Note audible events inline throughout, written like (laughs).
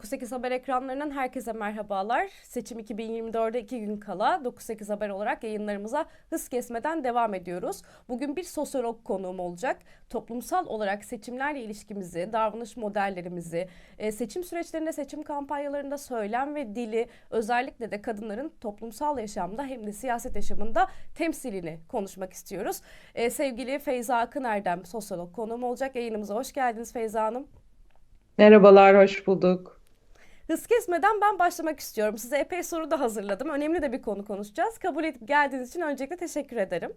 98 Haber ekranlarından herkese merhabalar. Seçim 2024'de iki gün kala 98 Haber olarak yayınlarımıza hız kesmeden devam ediyoruz. Bugün bir sosyolog konuğum olacak. Toplumsal olarak seçimlerle ilişkimizi, davranış modellerimizi, e, seçim süreçlerinde, seçim kampanyalarında söylem ve dili, özellikle de kadınların toplumsal yaşamda hem de siyaset yaşamında temsilini konuşmak istiyoruz. E, sevgili Feyza Akın Erdem sosyolog konuğum olacak. Yayınımıza hoş geldiniz Feyza Hanım. Merhabalar, hoş bulduk. Hız kesmeden ben başlamak istiyorum. Size epey soru da hazırladım. Önemli de bir konu konuşacağız. Kabul edip geldiğiniz için öncelikle teşekkür ederim.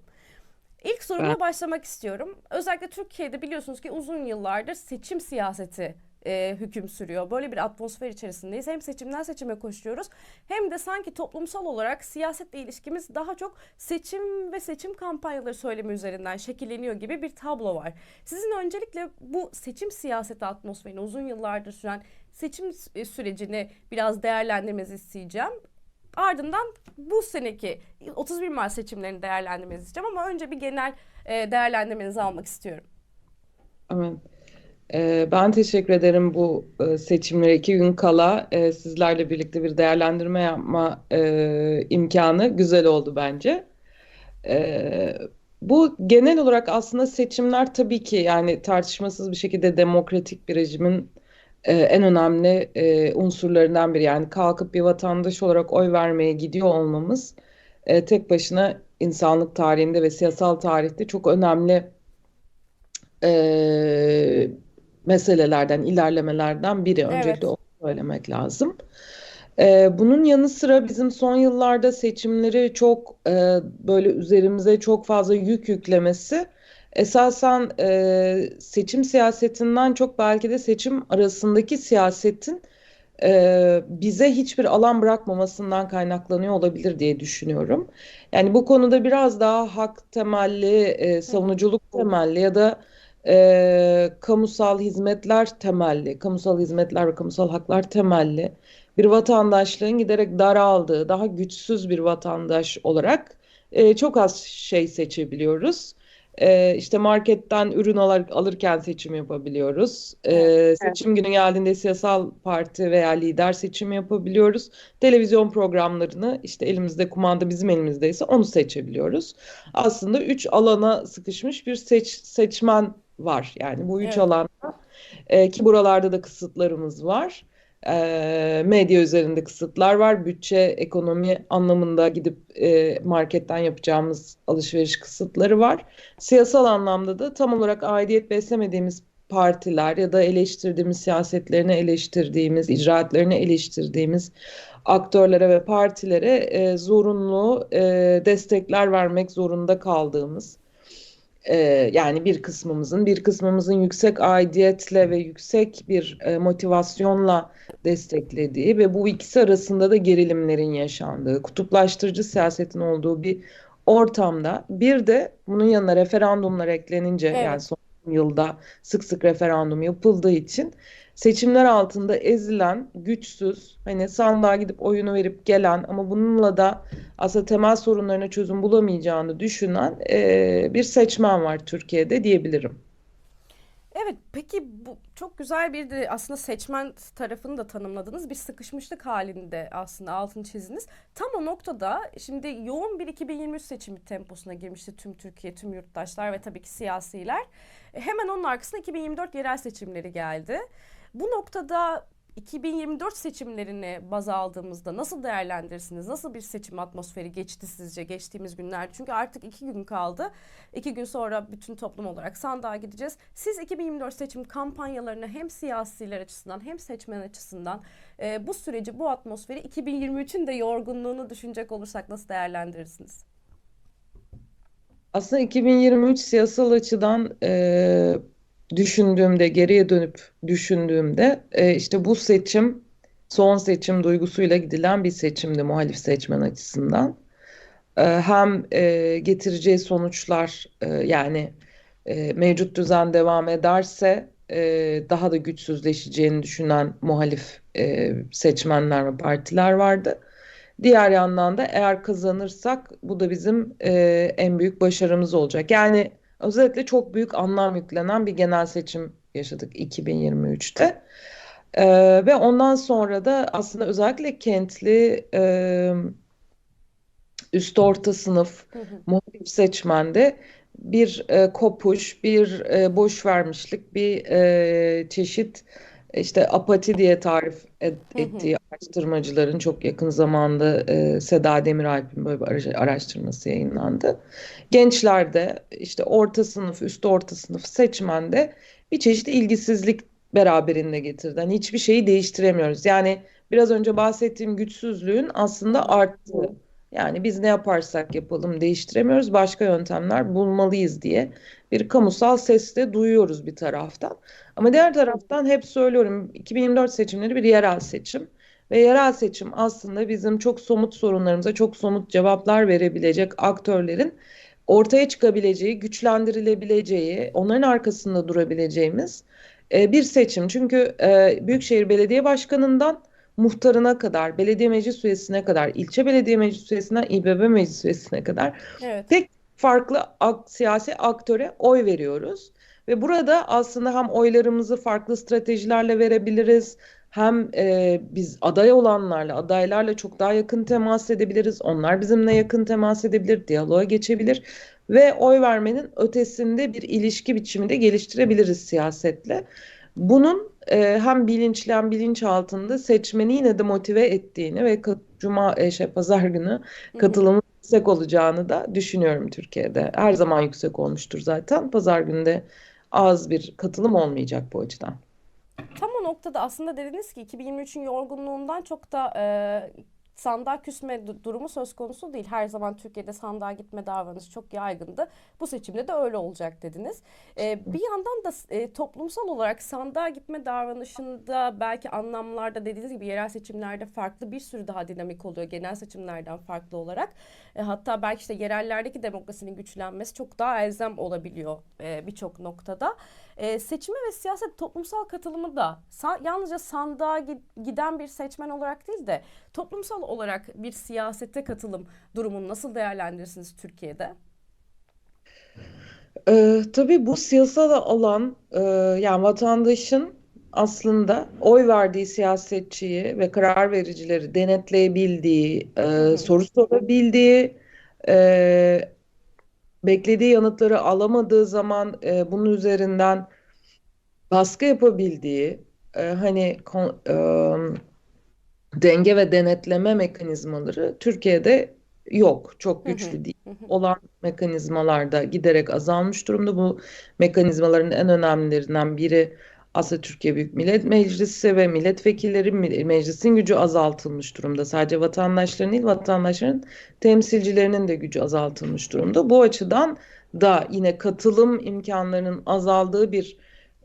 İlk sorumla başlamak istiyorum. Özellikle Türkiye'de biliyorsunuz ki uzun yıllardır seçim siyaseti e, hüküm sürüyor. Böyle bir atmosfer içerisindeyiz. Hem seçimden seçime koşuyoruz hem de sanki toplumsal olarak siyasetle ilişkimiz daha çok seçim ve seçim kampanyaları söylemi üzerinden şekilleniyor gibi bir tablo var. Sizin öncelikle bu seçim siyaseti atmosferini uzun yıllardır süren seçim sü- sürecini biraz değerlendirmenizi isteyeceğim. Ardından bu seneki 31 Mart seçimlerini değerlendirmenizi isteyeceğim ama önce bir genel e, değerlendirmenizi almak istiyorum. evet. Ben teşekkür ederim bu e, seçimlere iki gün kala e, sizlerle birlikte bir değerlendirme yapma e, imkanı güzel oldu bence. Bu genel olarak aslında seçimler tabii ki yani tartışmasız bir şekilde demokratik bir rejimin e, en önemli e, unsurlarından biri. Yani kalkıp bir vatandaş olarak oy vermeye gidiyor olmamız e, tek başına insanlık tarihinde ve siyasal tarihte çok önemli e, meselelerden, ilerlemelerden biri. Öncelikle Evet. onu söylemek lazım. E, bunun yanı sıra bizim son yıllarda seçimleri çok e, böyle üzerimize çok fazla yük yüklemesi esasen e, seçim siyasetinden çok belki de seçim arasındaki siyasetin e, bize hiçbir alan bırakmamasından kaynaklanıyor olabilir diye düşünüyorum. Yani bu konuda biraz daha hak temelli, e, savunuculuk temelli ya da e, kamusal hizmetler temelli, kamusal hizmetler ve kamusal haklar temelli bir vatandaşlığın giderek daraldığı, daha güçsüz bir vatandaş olarak e, çok az şey seçebiliyoruz. E, işte marketten ürün alır, alırken seçim yapabiliyoruz. E, Evet. Seçim günü geldiğinde siyasal parti veya lider seçimi yapabiliyoruz. Televizyon programlarını işte elimizde kumanda bizim elimizdeyse onu seçebiliyoruz. Aslında üç alana sıkışmış bir seç, seçmen var. Yani bu üç Evet. alanda e, ki buralarda da kısıtlarımız var. E, medya üzerinde kısıtlar var. Bütçe, ekonomi anlamında gidip e, marketten yapacağımız alışveriş kısıtları var. Siyasal anlamda da tam olarak aidiyet beslemediğimiz partiler ya da eleştirdiğimiz siyasetlerini eleştirdiğimiz, icraatlerini eleştirdiğimiz aktörlere ve partilere e, zorunlu e, destekler vermek zorunda kaldığımız e, yani bir kısmımızın bir kısmımızın yüksek aidiyetle ve yüksek bir e, motivasyonla desteklediği ve bu ikisi arasında da gerilimlerin yaşandığı, kutuplaştırıcı siyasetin olduğu bir ortamda bir de bunun yanına referandumlar eklenince yani Evet. son yılda sık sık referandum yapıldığı için seçimler altında ezilen, güçsüz, hani sandığa gidip oyunu verip gelen ama bununla da aslında temel sorunlarına çözüm bulamayacağını düşünen e, bir seçmen var Türkiye'de diyebilirim. Evet, peki bu çok güzel bir de aslında seçmen tarafını da tanımladınız. Bir sıkışmışlık halinde aslında altını çizdiniz. Tam o noktada şimdi yoğun bir 2023 seçimi temposuna girmişti tüm Türkiye, tüm yurttaşlar ve tabii ki siyasiler. Hemen onun arkasında 2024 yerel seçimleri geldi. Bu noktada 2024 seçimlerini baz aldığımızda nasıl değerlendirirsiniz? Nasıl bir seçim atmosferi geçti sizce geçtiğimiz günlerde? Çünkü artık iki gün kaldı. İki gün sonra bütün toplum olarak sandığa gideceğiz. Siz 2024 seçim kampanyalarını hem siyasiler açısından hem seçmen açısından e, bu süreci, bu atmosferi 2023'ün de yorgunluğunu düşünecek olursak nasıl değerlendirirsiniz? Aslında 2023 siyasal açıdan e, düşündüğümde, geriye dönüp düşündüğümde e, işte bu seçim son seçim duygusuyla gidilen bir seçimdi muhalif seçmen açısından. E, hem e, getireceği sonuçlar e, yani e, mevcut düzen devam ederse e, daha da güçsüzleşeceğini düşünen muhalif e, seçmenler ve partiler vardı. Diğer yandan da eğer kazanırsak bu da bizim e, en büyük başarımız olacak. Yani özellikle çok büyük anlam yüklenen bir genel seçim yaşadık 2023'te. Ee, ve ondan sonra da aslında özellikle kentli e, üst orta sınıf muhalif seçmende bir e, kopuş, bir e, boş vermişlik, bir e, çeşit işte apati diye tarif et- Hı hı. ettiği araştırmacıların çok yakın zamanda e, Seda Demiralp'in böyle bir ara- araştırması yayınlandı. Gençlerde işte orta sınıf, üst orta sınıf seçmende bir çeşit ilgisizlik beraberinde getirdi. Hani hiçbir şeyi değiştiremiyoruz. Yani biraz önce bahsettiğim güçsüzlüğün aslında arttığı. Yani biz ne yaparsak yapalım değiştiremiyoruz, başka yöntemler bulmalıyız diye bir kamusal ses de duyuyoruz bir taraftan. Ama diğer taraftan hep söylüyorum 2024 seçimleri bir yerel seçim ve yerel seçim aslında bizim çok somut sorunlarımıza çok somut cevaplar verebilecek aktörlerin ortaya çıkabileceği, güçlendirilebileceği, onların arkasında durabileceğimiz e, bir seçim. Çünkü e, Büyükşehir Belediye Başkanı'ndan muhtarına kadar, belediye meclis üyesine kadar, ilçe belediye meclis üyesinden İBB meclis üyesine kadar Evet. pek farklı ak- siyasi aktöre oy veriyoruz. Ve burada aslında hem oylarımızı farklı stratejilerle verebiliriz, hem e, biz aday olanlarla, adaylarla çok daha yakın temas edebiliriz. Onlar bizimle yakın temas edebilir, diyaloğa geçebilir ve oy vermenin ötesinde bir ilişki biçimi de geliştirebiliriz siyasetle. Bunun e, hem bilinçli hem bilinç altında seçmeni yine de motive ettiğini ve kat- Cuma, e, şey, Pazar günü katılımın yüksek olacağını da düşünüyorum Türkiye'de. Her zaman yüksek olmuştur zaten. Pazar günü de az bir katılım olmayacak bu açıdan. Tam o noktada aslında dediniz ki 2023'ün yorgunluğundan çok da e, sandığa küsme du- durumu söz konusu değil. Her zaman Türkiye'de sandığa gitme davranışı çok yaygındı. Bu seçimde de öyle olacak dediniz. E, bir yandan da e, toplumsal olarak sandığa gitme davranışında belki anlamlarda dediğiniz gibi yerel seçimlerde farklı bir sürü daha dinamik oluyor genel seçimlerden farklı olarak. E, hatta belki işte yerellerdeki demokrasinin güçlenmesi çok daha elzem olabiliyor e, birçok noktada. E, seçime ve siyaset toplumsal katılımı da sa- yalnızca sandığa gi- giden bir seçmen olarak değil de toplumsal olarak bir siyasete katılım durumunu nasıl değerlendirirsiniz Türkiye'de? Ee, tabii bu siyasal alan e, yani vatandaşın aslında oy verdiği siyasetçiyi ve karar vericileri denetleyebildiği, e, soru sorabildiği, e, beklediği yanıtları alamadığı zaman e, bunun üzerinden baskı yapabildiği, e, hani kon- e, denge ve denetleme mekanizmaları Türkiye'de yok, çok Hı hı. güçlü değil. Olan mekanizmalar da giderek azalmış durumda. Bu mekanizmaların en önemlilerinden biri aslında Türkiye Büyük Millet Meclisi ve milletvekilleri me- meclisin gücü azaltılmış durumda. Sadece vatandaşların değil, vatandaşların temsilcilerinin de gücü azaltılmış durumda. Bu açıdan da yine katılım imkanlarının azaldığı bir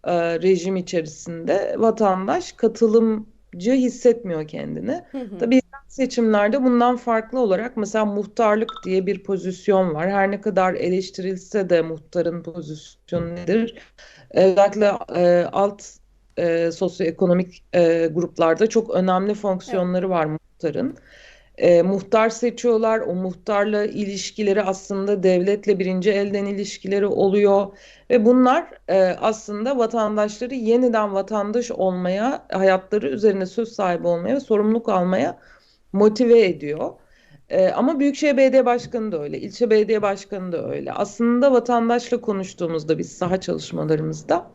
e, rejim içerisinde vatandaş katılımcı hissetmiyor kendini. Hı hı. Tabii seçimlerde bundan farklı olarak mesela muhtarlık diye bir pozisyon var. Her ne kadar eleştirilse de muhtarın pozisyonu nedir? Özellikle e, alt e, sosyoekonomik e, gruplarda çok önemli Evet. fonksiyonları var muhtarın. E, muhtar seçiyorlar. O muhtarla ilişkileri aslında devletle birinci elden ilişkileri oluyor. Ve bunlar e, aslında vatandaşları yeniden vatandaş olmaya, hayatları üzerine söz sahibi olmaya ve sorumluluk almaya motive ediyor. E, ama Büyükşehir Belediye Başkanı da öyle, ilçe belediye başkanı da öyle. Aslında vatandaşla konuştuğumuzda biz saha çalışmalarımızda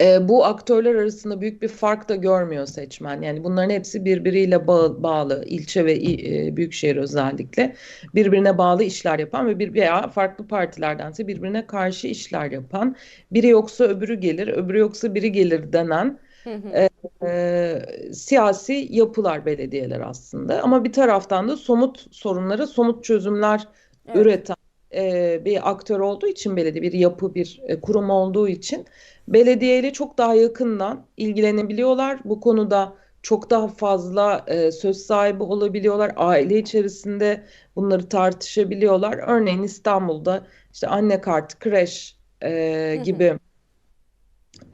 e, bu aktörler arasında büyük bir fark da görmüyor seçmen. Yani bunların hepsi birbiriyle bağ- bağlı, ilçe ve e, büyükşehir özellikle birbirine bağlı işler yapan ve bir veya farklı partilerdense birbirine karşı işler yapan, biri yoksa öbürü gelir, öbürü yoksa biri gelir denen Hı hı. e, e, siyasi yapılar belediyeler aslında. Ama bir taraftan da somut sorunlara somut çözümler Evet. üreten e, bir aktör olduğu için belediye bir yapı bir e, kurum olduğu için belediyeyle çok daha yakından ilgilenebiliyorlar. Bu konuda çok daha fazla e, söz sahibi olabiliyorlar. Aile içerisinde bunları tartışabiliyorlar. Örneğin İstanbul'da işte anne kartı, kreş e, gibi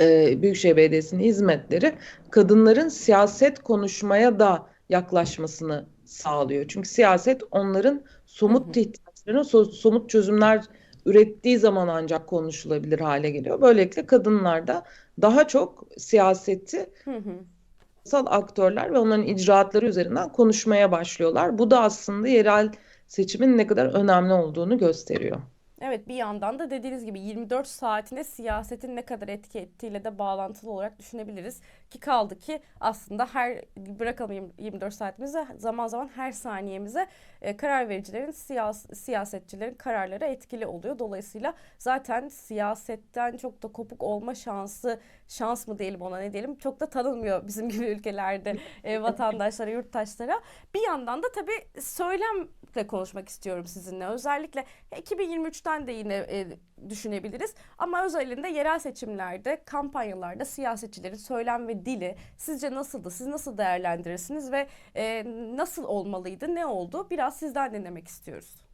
e, Büyükşehir Belediyesi'nin hizmetleri kadınların siyaset konuşmaya da yaklaşmasını sağlıyor. Çünkü siyaset onların somut ihtiyaçlarına so- somut çözümler ürettiği zaman ancak konuşulabilir hale geliyor. Böylelikle kadınlar da daha çok siyaseti siyasal aktörler ve onların icraatları üzerinden konuşmaya başlıyorlar. Bu da aslında yerel seçimin ne kadar önemli olduğunu gösteriyor. Evet bir yandan da dediğiniz gibi 24 saatine siyasetin ne kadar etki ettiğiyle de bağlantılı olarak düşünebiliriz. Ki kaldı ki aslında her bırakalım yirmi- 24 saatimize zaman zaman her saniyemize e, karar vericilerin siyas siyasetçilerin kararları etkili oluyor. Dolayısıyla zaten siyasetten çok da kopuk olma şansı şans mı diyelim ona ne diyelim çok da tanınmıyor bizim gibi ülkelerde e, vatandaşlara yurttaşlara. Bir yandan da tabii söylemle konuşmak istiyorum sizinle. Özellikle 2023'ten de yine e, düşünebiliriz. Ama özelinde yerel seçimlerde, kampanyalarda siyasetçilerin söylem ve dili sizce nasıldı? Siz nasıl değerlendirirsiniz ve e, nasıl olmalıydı? Ne oldu? Biraz sizden dinlemek istiyoruz.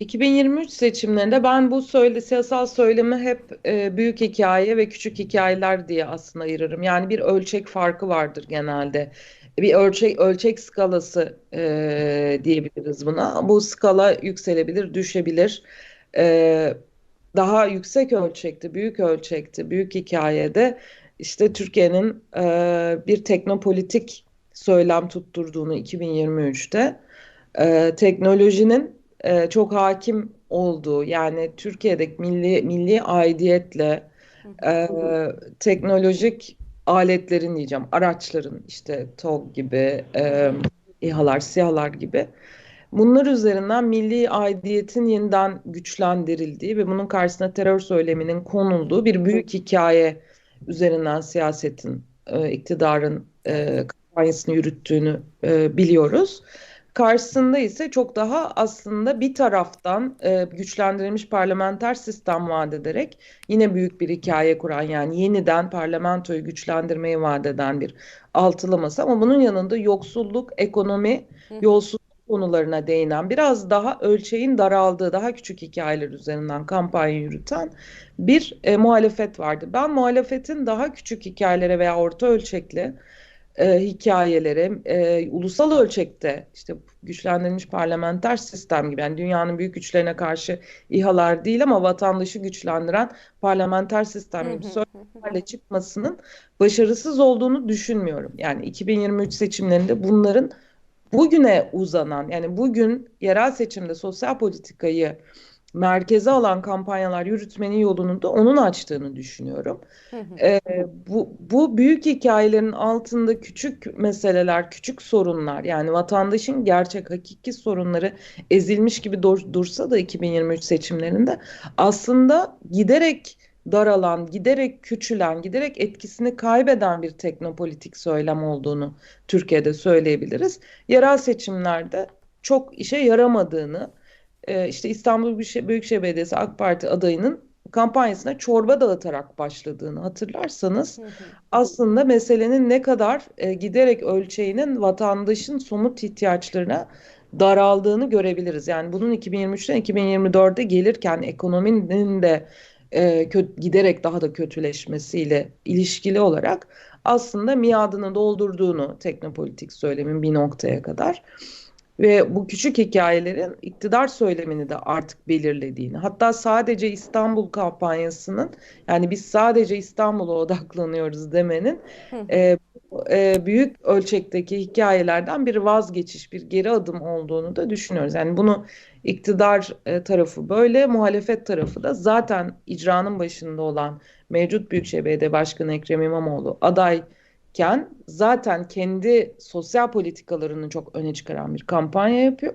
2023 seçimlerinde ben bu söyle, siyasal söylemi hep e, büyük hikaye ve küçük hikayeler diye aslında ayırırım. Yani bir ölçek farkı vardır genelde. Bir ölçek ölçek skalası e, diyebiliriz buna. Bu skala yükselebilir, düşebilir. E, daha yüksek ölçekte, büyük ölçekte, büyük hikayede işte Türkiye'nin e, bir teknopolitik söylem tutturduğunu 2023'te e, teknolojinin e, çok hakim olduğu yani Türkiye'deki milli milli aidiyetle e, teknolojik aletlerin diyeceğim araçların işte TOG gibi e, İHA'lar, SİHA'lar gibi bunlar üzerinden milli aidiyetin yeniden güçlendirildiği ve bunun karşısına terör söyleminin konulduğu bir büyük hikaye üzerinden siyasetin e, iktidarın e, kampanyasını yürüttüğünü e, biliyoruz. Karşısında ise çok daha aslında bir taraftan e, güçlendirilmiş parlamenter sistem vaat ederek yine büyük bir hikaye kuran yani yeniden parlamentoyu güçlendirmeyi vaat eden bir altılı masa ama bunun yanında yoksulluk, ekonomi, yolsuzluk konularına değinen biraz daha ölçeğin daraldığı daha küçük hikayeler üzerinden kampanya yürüten bir e, muhalefet vardı. Ben muhalefetin daha küçük hikayelere veya orta ölçekli e, hikayelere e, ulusal ölçekte işte güçlendirilmiş parlamenter sistem gibi yani dünyanın büyük güçlerine karşı İHA'lar değil ama vatandaşı güçlendiren parlamenter sistem gibi söylemlerle çıkmasının başarısız olduğunu düşünmüyorum. Yani 2023 seçimlerinde bunların bugüne uzanan yani bugün yerel seçimde sosyal politikayı merkeze alan kampanyalar yürütmenin yolunu da onun açtığını düşünüyorum. Ee, bu, bu büyük hikayelerin altında küçük meseleler, küçük sorunlar yani vatandaşın gerçek hakiki sorunları ezilmiş gibi dur- dursa da 2023 seçimlerinde aslında giderek daralan, giderek küçülen, giderek etkisini kaybeden bir teknopolitik söylem olduğunu Türkiye'de söyleyebiliriz. Yerel seçimlerde çok işe yaramadığını, e, işte İstanbul Büyükşehir Belediyesi AK Parti adayının kampanyasına çorba dağıtarak başladığını hatırlarsanız Hı hı. aslında meselenin ne kadar e, giderek ölçeğinin vatandaşın somut ihtiyaçlarına daraldığını görebiliriz. Yani bunun 2023'ten 2024'e gelirken ekonominin de e, kö- giderek daha da kötüleşmesiyle ilişkili olarak aslında miadını doldurduğunu teknopolitik söylemin bir noktaya kadar ve bu küçük hikayelerin iktidar söylemini de artık belirlediğini, hatta sadece İstanbul kampanyasının yani biz sadece İstanbul'a odaklanıyoruz demenin e, e, büyük ölçekteki hikayelerden bir vazgeçiş, bir geri adım olduğunu da düşünüyoruz. Yani bunu iktidar e, tarafı böyle, muhalefet tarafı da zaten icranın başında olan mevcut Büyükşehir Belediye Başkanı Ekrem İmamoğlu adayken zaten kendi sosyal politikalarını çok öne çıkaran bir kampanya yapıyor.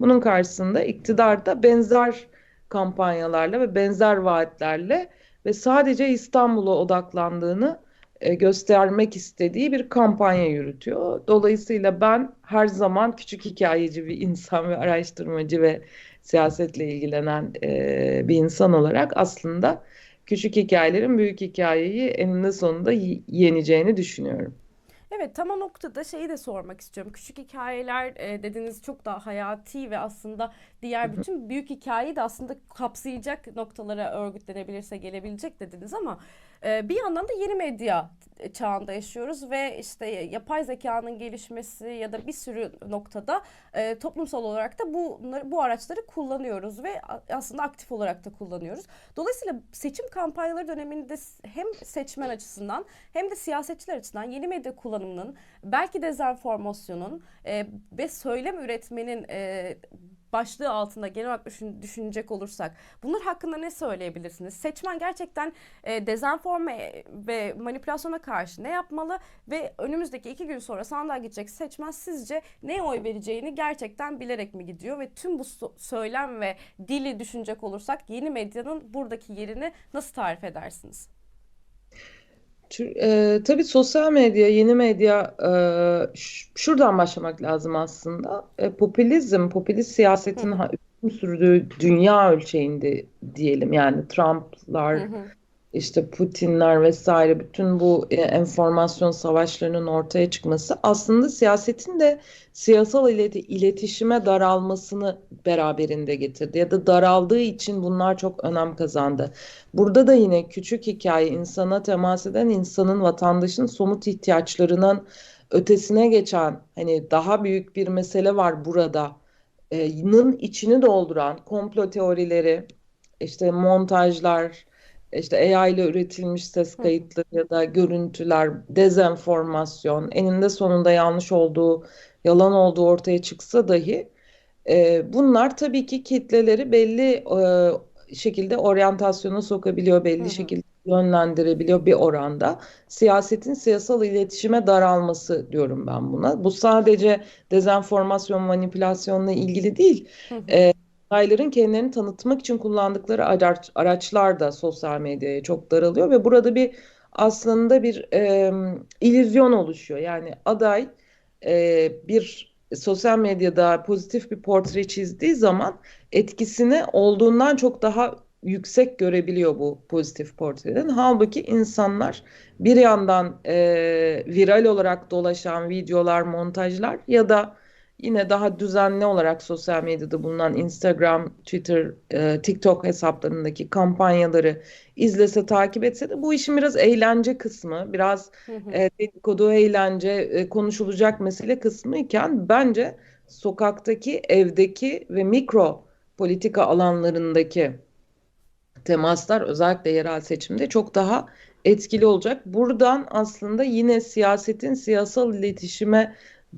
Bunun karşısında iktidar da benzer kampanyalarla ve benzer vaatlerle ve sadece İstanbul'a odaklandığını e, göstermek istediği bir kampanya yürütüyor. Dolayısıyla ben her zaman küçük hikayeci bir insan ve araştırmacı ve siyasetle ilgilenen e, bir insan olarak aslında küçük hikayelerin büyük hikayeyi eninde sonunda yeneceğini düşünüyorum. Evet tam o noktada şeyi de sormak istiyorum. Küçük hikayeler e, dediğiniz çok daha hayati ve aslında diğer bütün büyük hikayeyi de aslında kapsayacak noktalara örgütlenebilirse gelebilecek dediniz ama e, bir yandan da yeni medya çağında yaşıyoruz ve işte yapay zekanın gelişmesi ya da bir sürü noktada e, toplumsal olarak da bu bu araçları kullanıyoruz ve aslında aktif olarak da kullanıyoruz. Dolayısıyla seçim kampanyaları döneminde hem seçmen açısından hem de siyasetçiler açısından yeni medya kullanımının belki dezenformasyonun e, ve söylem üretmenin e, başlığı altında genel olarak düşün, düşünecek olursak bunlar hakkında ne söyleyebilirsiniz? Seçmen gerçekten e, dezenforme ve manipülasyona karşı ne yapmalı ve önümüzdeki iki gün sonra sandığa gidecek seçmen sizce ne oy vereceğini gerçekten bilerek mi gidiyor ve tüm bu söylem ve dili düşünecek olursak yeni medyanın buradaki yerini nasıl tarif edersiniz? E, tabii sosyal medya, yeni medya e, şuradan başlamak lazım aslında. E, popülizm, popülist siyasetin hüküm sürdüğü dünya ölçeğinde diyelim. Yani Trump'lar, hı hı işte Putinler vesaire bütün bu e, enformasyon savaşlarının ortaya çıkması aslında siyasetin de siyasal ileti, iletişime daralmasını beraberinde getirdi ya da daraldığı için bunlar çok önem kazandı. Burada da yine küçük hikaye insana temas eden insanın vatandaşın somut ihtiyaçlarının ötesine geçen hani daha büyük bir mesele var burada. Ee, içini dolduran komplo teorileri, işte montajlar, işte AI ile üretilmiş ses kayıtları ya da görüntüler, dezenformasyon, eninde sonunda yanlış olduğu, yalan olduğu ortaya çıksa dahi e, bunlar tabii ki kitleleri belli e, şekilde oryantasyona sokabiliyor, belli hı hı. şekilde yönlendirebiliyor bir oranda. Siyasetin siyasal iletişime daralması diyorum ben buna. Bu sadece dezenformasyon, manipülasyonla ilgili değil. Hı hı. E, adayların kendilerini tanıtmak için kullandıkları araç, araçlar da sosyal medyaya çok daralıyor ve burada bir aslında bir e, illüzyon oluşuyor. Yani aday e, bir sosyal medyada pozitif bir portre çizdiği zaman etkisini olduğundan çok daha yüksek görebiliyor bu pozitif portreden. Halbuki insanlar bir yandan e, viral olarak dolaşan videolar, montajlar ya da yine daha düzenli olarak sosyal medyada bulunan Instagram, Twitter, e, TikTok hesaplarındaki kampanyaları izlese, takip etse de bu işin biraz eğlence kısmı, biraz e, dedikodu, eğlence, e, konuşulacak mesele kısmı iken bence sokaktaki, evdeki ve mikro politika alanlarındaki temaslar özellikle yerel seçimde çok daha etkili olacak. Buradan aslında yine siyasetin siyasal iletişime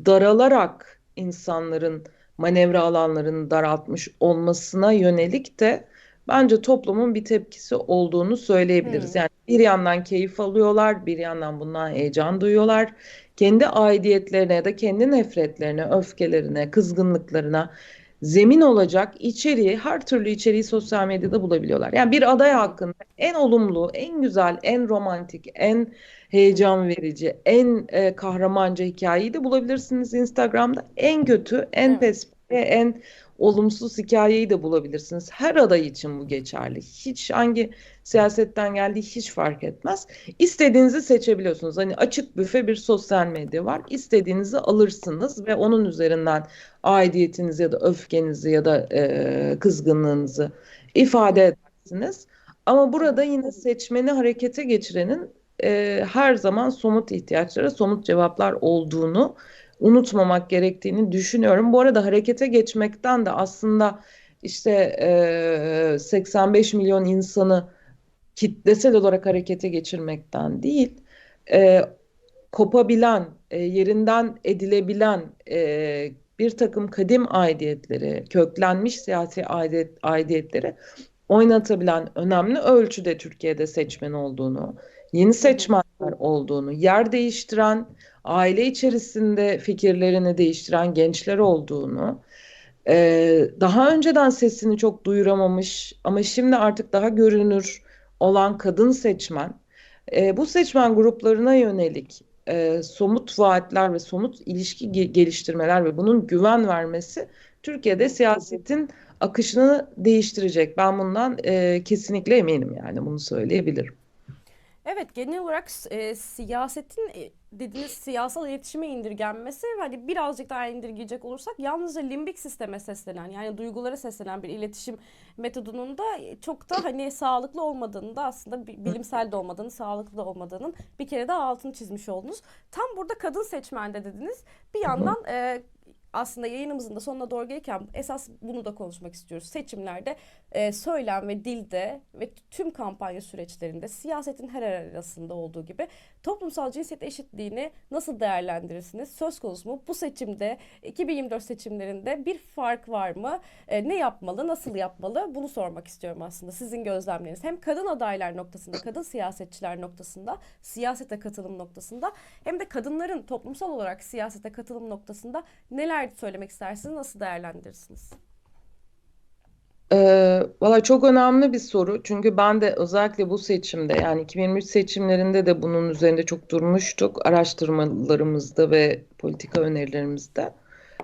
daralarak insanların manevra alanlarını daraltmış olmasına yönelik de bence toplumun bir tepkisi olduğunu söyleyebiliriz. Hmm. Yani bir yandan keyif alıyorlar, bir yandan bundan heyecan duyuyorlar. Kendi aidiyetlerine ya da kendi nefretlerine, öfkelerine, kızgınlıklarına zemin olacak içeriği, her türlü içeriği sosyal medyada bulabiliyorlar. Yani bir aday hakkında en olumlu, en güzel, en romantik, en heyecan verici, en e, kahramanca hikayeyi de bulabilirsiniz Instagram'da. En kötü, en evet. pes, en olumsuz hikayeyi de bulabilirsiniz. Her aday için bu geçerli. Hiç hangi siyasetten geldiği hiç fark etmez. İstediğinizi seçebiliyorsunuz. Hani açık büfe bir sosyal medya var. İstediğinizi alırsınız ve onun üzerinden aidiyetinizi ya da öfkenizi ya da e, kızgınlığınızı ifade edersiniz. Ama burada yine seçmeni harekete geçirenin e, her zaman somut ihtiyaçlara somut cevaplar olduğunu unutmamak gerektiğini düşünüyorum. Bu arada harekete geçmekten de aslında işte e, 85 milyon insanı kitlesel olarak harekete geçirmekten değil, e, kopabilen, e, yerinden edilebilen e, bir takım kadim aidiyetleri, köklenmiş siyasi aidiyet, aidiyetleri oynatabilen önemli ölçüde Türkiye'de seçmen olduğunu, yeni seçmenler olduğunu, yer değiştiren, aile içerisinde fikirlerini değiştiren gençler olduğunu, e, daha önceden sesini çok duyuramamış ama şimdi artık daha görünür olan kadın seçmen, e, bu seçmen gruplarına yönelik e, somut vaatler ve somut ilişki geliştirmeler ve bunun güven vermesi Türkiye'de siyasetin akışını değiştirecek. Ben bundan e, kesinlikle eminim yani bunu söyleyebilirim. Evet, genel olarak e, siyasetin e, dediğiniz siyasal iletişime indirgenmesi hani birazcık daha indirgeyecek olursak yalnızca limbik sisteme seslenen yani duygulara seslenen bir iletişim metodunun da çok da hani sağlıklı olmadığını da aslında bilimsel de olmadığını, sağlıklı da olmadığının bir kere daha altını çizmiş oldunuz. Tam burada kadın seçmende dediniz. Bir yandan e, aslında yayınımızın da sonuna doğru gelirken esas bunu da konuşmak istiyoruz. Seçimlerde e, söylem ve dilde ve tüm kampanya süreçlerinde siyasetin her arasında olduğu gibi toplumsal cinsiyet eşitliğini nasıl değerlendirirsiniz? Söz konusu mu? Bu seçimde 2024 seçimlerinde bir fark var mı? E, ne yapmalı? Nasıl yapmalı? Bunu sormak istiyorum aslında. Sizin gözlemleriniz hem kadın adaylar noktasında, kadın siyasetçiler noktasında, siyasete katılım noktasında hem de kadınların toplumsal olarak siyasete katılım noktasında neler söylemek istersiniz? Nasıl değerlendirirsiniz? Ee, valla çok önemli bir soru. Çünkü ben de özellikle bu seçimde yani 2023 seçimlerinde de bunun üzerinde çok durmuştuk araştırmalarımızda ve politika önerilerimizde.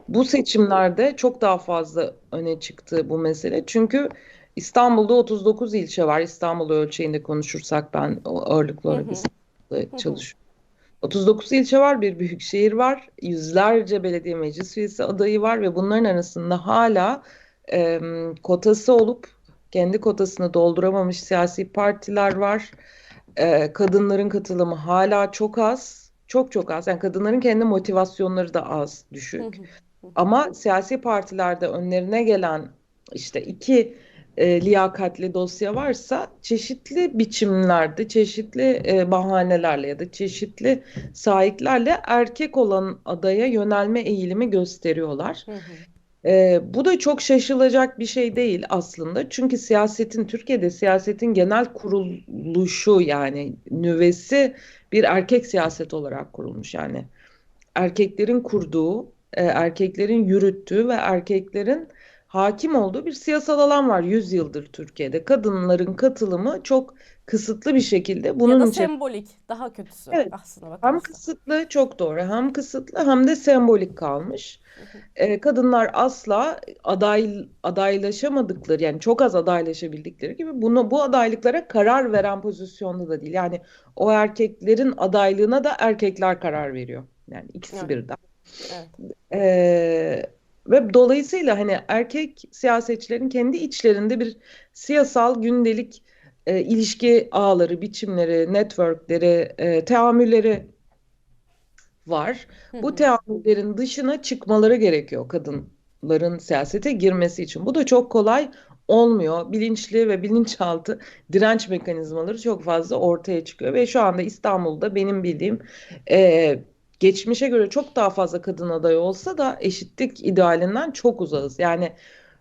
Bu seçimlerde çok daha fazla öne çıktı bu mesele. Çünkü İstanbul'da 39 ilçe var. İstanbul ölçeğinde konuşursak ben ağırlıklı olarak İstanbul'da çalışıyorum. 39 ilçe var, bir büyük şehir var, yüzlerce belediye meclis üyesi adayı var ve bunların arasında hala e, kotası olup kendi kotasını dolduramamış siyasi partiler var. E, kadınların katılımı hala çok az. Çok çok az. Yani kadınların kendi motivasyonları da az, düşük. Ama siyasi partilerde önlerine gelen işte iki e, liyakatli dosya varsa çeşitli biçimlerde, çeşitli e, bahanelerle ya da çeşitli sahiplerle erkek olan adaya yönelme eğilimi gösteriyorlar. Hı hı. E, bu da çok şaşılacak bir şey değil aslında. Çünkü siyasetin, Türkiye'de siyasetin genel kuruluşu yani nüvesi bir erkek siyaset olarak kurulmuş. Yani erkeklerin kurduğu, e, erkeklerin yürüttüğü ve erkeklerin hakim olduğu bir siyasal alan var 100 yıldır Türkiye'de. Kadınların katılımı çok kısıtlı bir şekilde. Bunun ya da için... sembolik, daha kötüsü evet, aslında bakarsan. Hem kısıtlı, çok doğru. Hem kısıtlı hem de sembolik kalmış. Ee, kadınlar asla aday adaylaşamadıkları yani çok az adaylaşabildikleri gibi bunu bu adaylıklara karar veren pozisyonda da değil. Yani o erkeklerin adaylığına da erkekler karar veriyor. Yani ikisi evet. birden. Evet. Ee, ve dolayısıyla hani erkek siyasetçilerin kendi içlerinde bir siyasal gündelik e, ilişki ağları, biçimleri, networkleri, e, teamülleri var. Bu teamüllerin dışına çıkmaları gerekiyor kadınların siyasete girmesi için. Bu da çok kolay olmuyor. Bilinçli ve bilinçaltı direnç mekanizmaları çok fazla ortaya çıkıyor ve şu anda İstanbul'da benim bildiğim e, geçmişe göre çok daha fazla kadın aday olsa da eşitlik idealinden çok uzağız. Yani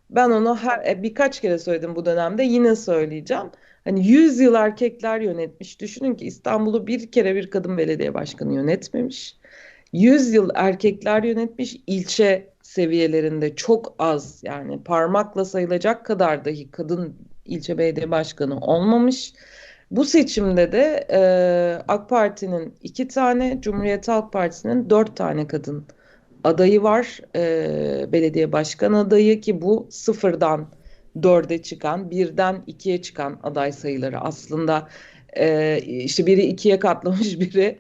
ben onu her, e, birkaç kere söyledim bu dönemde yine söyleyeceğim. Hani 100 yıl erkekler yönetmiş. Düşünün ki İstanbul'u bir kere bir kadın belediye başkanı yönetmemiş. 100 yıl erkekler yönetmiş ilçe seviyelerinde çok az yani parmakla sayılacak kadar dahi kadın ilçe belediye başkanı olmamış. Bu seçimde de e, AK Parti'nin iki tane, Cumhuriyet Halk Partisi'nin dört tane kadın adayı var. E, belediye başkan adayı ki bu sıfırdan dörde çıkan, birden ikiye çıkan aday sayıları aslında e, işte biri ikiye katlamış, (laughs) biri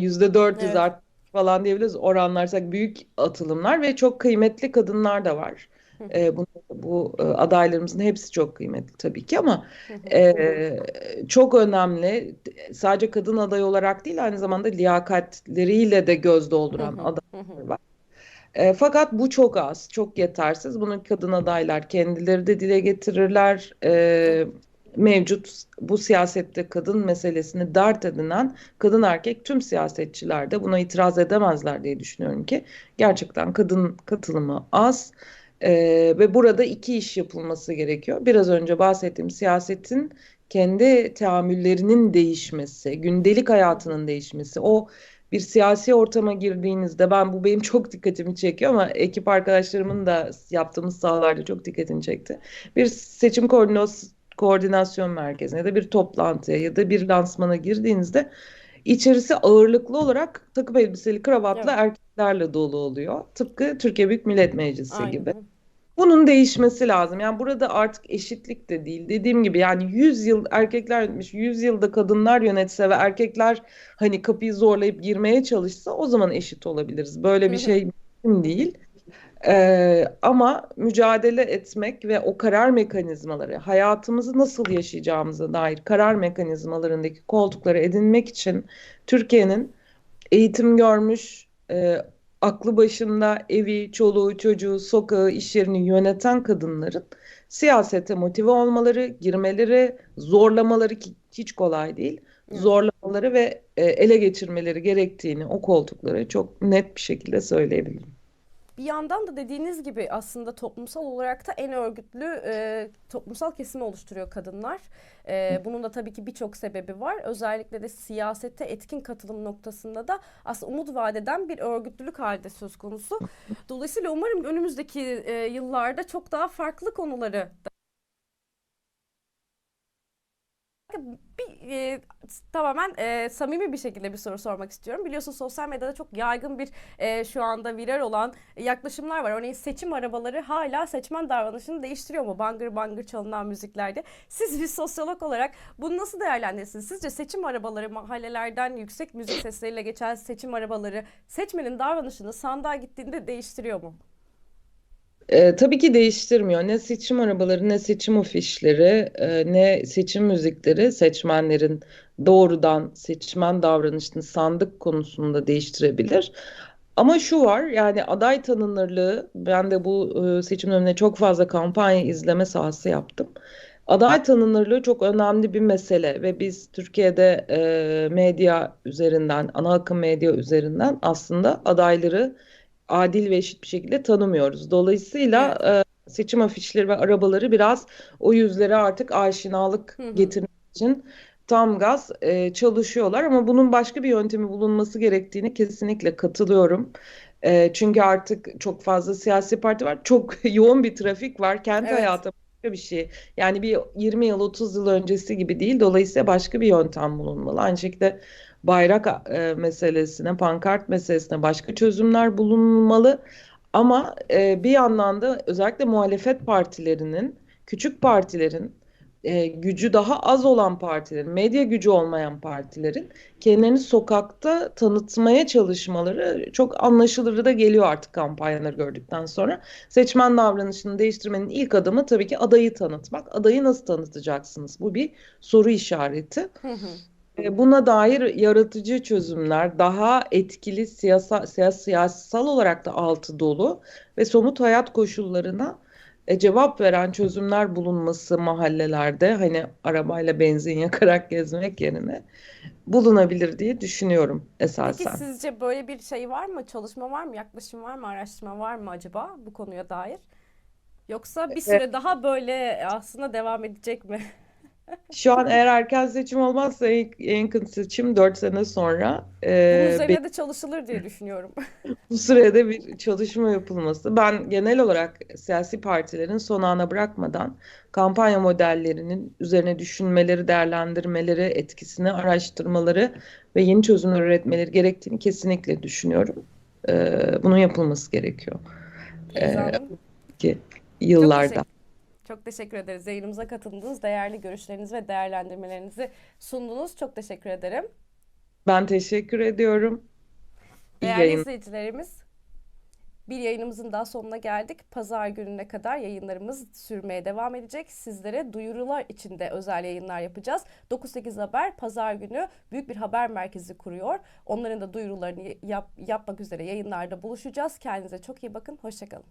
yüzde dört yüz art falan diyebiliriz. Oranlarsak büyük atılımlar ve çok kıymetli kadınlar da var. E, bu, bu adaylarımızın hepsi çok kıymetli tabii ki ama e, çok önemli. Sadece kadın aday olarak değil aynı zamanda liyakatleriyle de göz dolduran adaylar var. E, fakat bu çok az, çok yetersiz. Bunu kadın adaylar kendileri de dile getirirler. E, mevcut bu siyasette kadın meselesini dert edinen kadın erkek tüm siyasetçiler de buna itiraz edemezler diye düşünüyorum ki gerçekten kadın katılımı az. E, ve burada iki iş yapılması gerekiyor. Biraz önce bahsettiğim siyasetin kendi teamüllerinin değişmesi, gündelik hayatının değişmesi, o bir siyasi ortama girdiğinizde ben bu benim çok dikkatimi çekiyor ama ekip arkadaşlarımın da yaptığımız sahalarda çok dikkatimi çekti. Bir seçim koordinasyon merkezine ya da bir toplantıya ya da bir lansmana girdiğinizde içerisi ağırlıklı olarak takım elbiseli kravatlı evet. erkeklerle dolu oluyor. Tıpkı Türkiye Büyük Millet Meclisi Aynen. gibi. Bunun değişmesi lazım. Yani burada artık eşitlik de değil. Dediğim gibi yani 100 yıl erkekler yönetmiş, 100 yılda kadınlar yönetse ve erkekler hani kapıyı zorlayıp girmeye çalışsa o zaman eşit olabiliriz. Böyle bir şey mümkün değil. Ee, ama mücadele etmek ve o karar mekanizmaları, hayatımızı nasıl yaşayacağımıza dair karar mekanizmalarındaki koltukları edinmek için Türkiye'nin eğitim görmüş, e, aklı başında evi, çoluğu, çocuğu, sokağı, iş yerini yöneten kadınların siyasete motive olmaları, girmeleri, zorlamaları ki hiç kolay değil, zorlamaları ve e, ele geçirmeleri gerektiğini o koltukları çok net bir şekilde söyleyebilirim. Bir yandan da dediğiniz gibi aslında toplumsal olarak da en örgütlü e, toplumsal kesimi oluşturuyor kadınlar. E, bunun da tabii ki birçok sebebi var. Özellikle de siyasete etkin katılım noktasında da aslında umut vadeden bir örgütlülük halde söz konusu. Dolayısıyla umarım önümüzdeki e, yıllarda çok daha farklı konuları bir e, tamamen e, samimi bir şekilde bir soru sormak istiyorum. Biliyorsun sosyal medyada çok yaygın bir e, şu anda viral olan yaklaşımlar var. Örneğin seçim arabaları hala seçmen davranışını değiştiriyor mu? Bangır bangır çalınan müziklerde. Siz bir sosyolog olarak bunu nasıl değerlendirirsiniz? Sizce seçim arabaları mahallelerden yüksek müzik sesleriyle geçen seçim arabaları seçmenin davranışını sandığa gittiğinde değiştiriyor mu? Ee, tabii ki değiştirmiyor. Ne seçim arabaları, ne seçim afişleri, e, ne seçim müzikleri seçmenlerin doğrudan seçmen davranışını sandık konusunda değiştirebilir. Ama şu var yani aday tanınırlığı, ben de bu e, seçim döneminde çok fazla kampanya izleme sahası yaptım. Aday tanınırlığı çok önemli bir mesele ve biz Türkiye'de e, medya üzerinden, ana akım medya üzerinden aslında adayları adil ve eşit bir şekilde tanımıyoruz. Dolayısıyla Evet. e, seçim afişleri ve arabaları biraz o yüzlere artık aşinalık Hı hı. getirmek için tam gaz e, çalışıyorlar. Ama bunun başka bir yöntemi bulunması gerektiğini kesinlikle katılıyorum. E, çünkü artık çok fazla siyasi parti var. Çok (laughs) yoğun bir trafik var. Kent Evet. hayatı başka bir şey. Yani bir 20 yıl 30 yıl öncesi gibi değil. Dolayısıyla başka bir yöntem bulunmalı. Aynı şekilde bayrak e, meselesine, pankart meselesine başka çözümler bulunmalı. Ama e, bir yandan da özellikle muhalefet partilerinin, küçük partilerin, e, gücü daha az olan partilerin, medya gücü olmayan partilerin kendilerini sokakta tanıtmaya çalışmaları çok anlaşılır da geliyor artık kampanyaları gördükten sonra. Seçmen davranışını değiştirmenin ilk adımı tabii ki adayı tanıtmak. Adayı nasıl tanıtacaksınız? Bu bir soru işareti. Hı hı. E, Buna dair yaratıcı çözümler, daha etkili siyasa, siya- siyasal olarak da altı dolu ve somut hayat koşullarına e, cevap veren çözümler bulunması mahallelerde hani arabayla benzin yakarak gezmek yerine bulunabilir diye düşünüyorum Peki esasen. sizce böyle bir şey var mı? Çalışma var mı? Yaklaşım var mı? Araştırma var mı acaba bu konuya dair? Yoksa bir E, süre daha böyle aslında devam edecek mi? (laughs) Şu an eğer erken seçim olmazsa en, yakın seçim 4 sene sonra Bunun e, üzerine de çalışılır diye düşünüyorum. (laughs) Bu sürede bir çalışma yapılması. Ben genel olarak siyasi partilerin son ana bırakmadan kampanya modellerinin üzerine düşünmeleri, değerlendirmeleri, etkisini araştırmaları ve yeni çözümler üretmeleri gerektiğini kesinlikle düşünüyorum. Ee, bunun yapılması gerekiyor Hanım, ki yıllarda. Çok teşekkür ederiz. Yayınımıza katıldınız, değerli görüşlerinizi ve değerlendirmelerinizi sundunuz. Çok teşekkür ederim. Ben teşekkür ediyorum. İyi Değerli yayın. izleyicilerimiz, bir yayınımızın daha sonuna geldik. Pazar gününe kadar yayınlarımız sürmeye devam edecek. Sizlere duyurular için de özel yayınlar yapacağız. 9-8 Haber Pazar günü büyük bir haber merkezi kuruyor. Onların da duyurularını yap- yapmak üzere yayınlarda buluşacağız. Kendinize çok iyi bakın. Hoşçakalın.